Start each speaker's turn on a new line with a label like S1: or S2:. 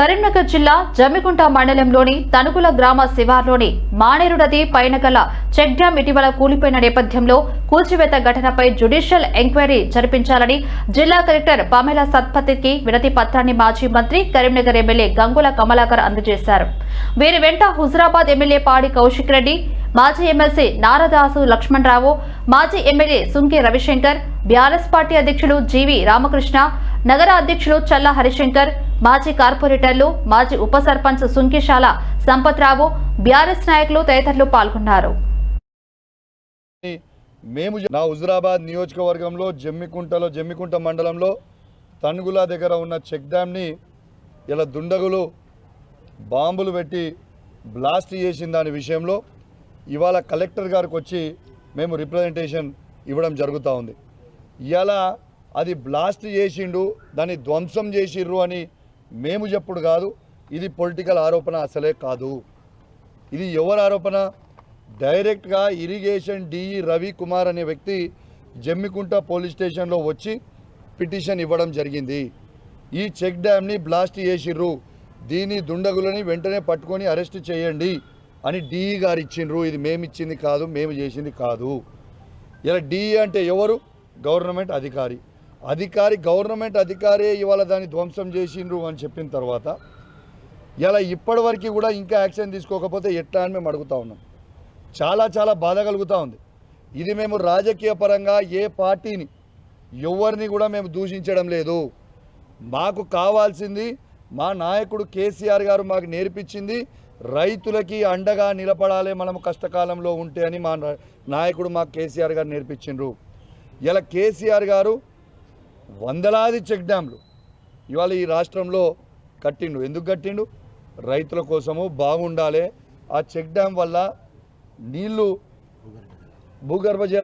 S1: కరీంనగర్ జిల్లా జమ్మికుంట మండలంలోని తనుకుల గ్రామ శివార్లోని మానేరు నది పైన గల చెక్ డ్యాం ఇటీవల కూలిపోయిన నేపథ్యంలో కూల్చివేత ఘటనపై జ్యుడిషియల్ ఎంక్వైరీ జరిపించాలని జిల్లా కలెక్టర్ పమేల సత్పతికి వినతి పత్రాన్ని మాజీ మంత్రి కరీంనగర్ ఎమ్మెల్యే గంగుల కమలాకర్ అందజేశారు. వీరి వెంట హుజరాబాద్ ఎమ్మెల్యే పాడి కౌశిక్ రెడ్డి మాజీ ఎమ్మెల్సీ నారదాసు లక్ష్మణరావు మాజీ MLA Sunki Ravishankar BRS party అధ్యక్షులు జీవి రామకృష్ణ నగర అధ్యక్షులు చల్ల హరిశంకర్ మాజీ కార్పొరేటర్లు మాజీ ఉప సర్పంచ్ సుంకిశాల సంపత్రావు బీఆర్ఎస్ నాయకులు తదితరులు పాల్గొన్నారు.
S2: మేము నా హుజురాబాద్ నియోజకవర్గంలో జమ్మికుంటలో జమ్మికుంట మండలంలో తణుగుల దగ్గర ఉన్న చెక్ డ్యామ్ని ఇలా దుండగులు బాంబులు పెట్టి బ్లాస్ట్ చేసిన దాని విషయంలో ఇవాళ కలెక్టర్ గారికి వచ్చి మేము రిప్రజెంటేషన్ ఇవ్వడం జరుగుతూ ఉంది. ఇవాళ అది బ్లాస్ట్ చేసిండు దాన్ని ధ్వంసం చేసిర్రు అని మేము చెప్పుడు కాదు ఇది పొలిటికల్ ఆరోపణ అసలే కాదు. ఇది ఎవరి ఆరోపణ? డైరెక్ట్గా ఇరిగేషన్ డిఈ రవి కుమార్ అనే వ్యక్తి జమ్మికుంట పోలీస్ స్టేషన్లో వచ్చి పిటిషన్ ఇవ్వడం జరిగింది. ఈ చెక్ డ్యామ్ని బ్లాస్ట్ చేసిర్రు. దీని దుండగులని వెంటనే పట్టుకొని అరెస్ట్ చేయండి అని డిఈ గారు ఇచ్చిండ్రు. ఇది మేము ఇచ్చింది కాదు మేము చేసింది కాదు. ఇలా డిఈ అంటే ఎవరు? గవర్నమెంట్ అధికారి. అధికారి గవర్నమెంట్ అధికారే ఇవాళ దాన్ని ధ్వంసం చేసిండ్రు అని చెప్పిన తర్వాత ఇలా ఇప్పటివరకు కూడా ఇంకా యాక్షన్ తీసుకోకపోతే ఎట్లా అని మేము అడుగుతా ఉన్నాం. చాలా చాలా బాధ కలుగుతూ ఉంది. ఇది మేము రాజకీయ పరంగా ఏ పార్టీని ఎవరిని కూడా మేము దూషించడం లేదు. మాకు కావాల్సింది మా నాయకుడు కేసీఆర్ గారు మాకు నేర్పించింది రైతులకి అండగా నిలబడాలి మనం కష్టకాలంలో ఉంటే అని మా నాయకుడు మాకు కేసీఆర్ గారు నేర్పించిండ్రు. ఇలా కేసీఆర్ గారు వందలాది చెక్ డ్యాంలు ఇవాళ ఈ రాష్ట్రంలో కట్టిండు. ఎందుకు కట్టిండు? రైతుల కోసము బాగుండాలి. ఆ చెక్ డ్యామ్ వల్ల నీళ్ళు భూగర్భ జల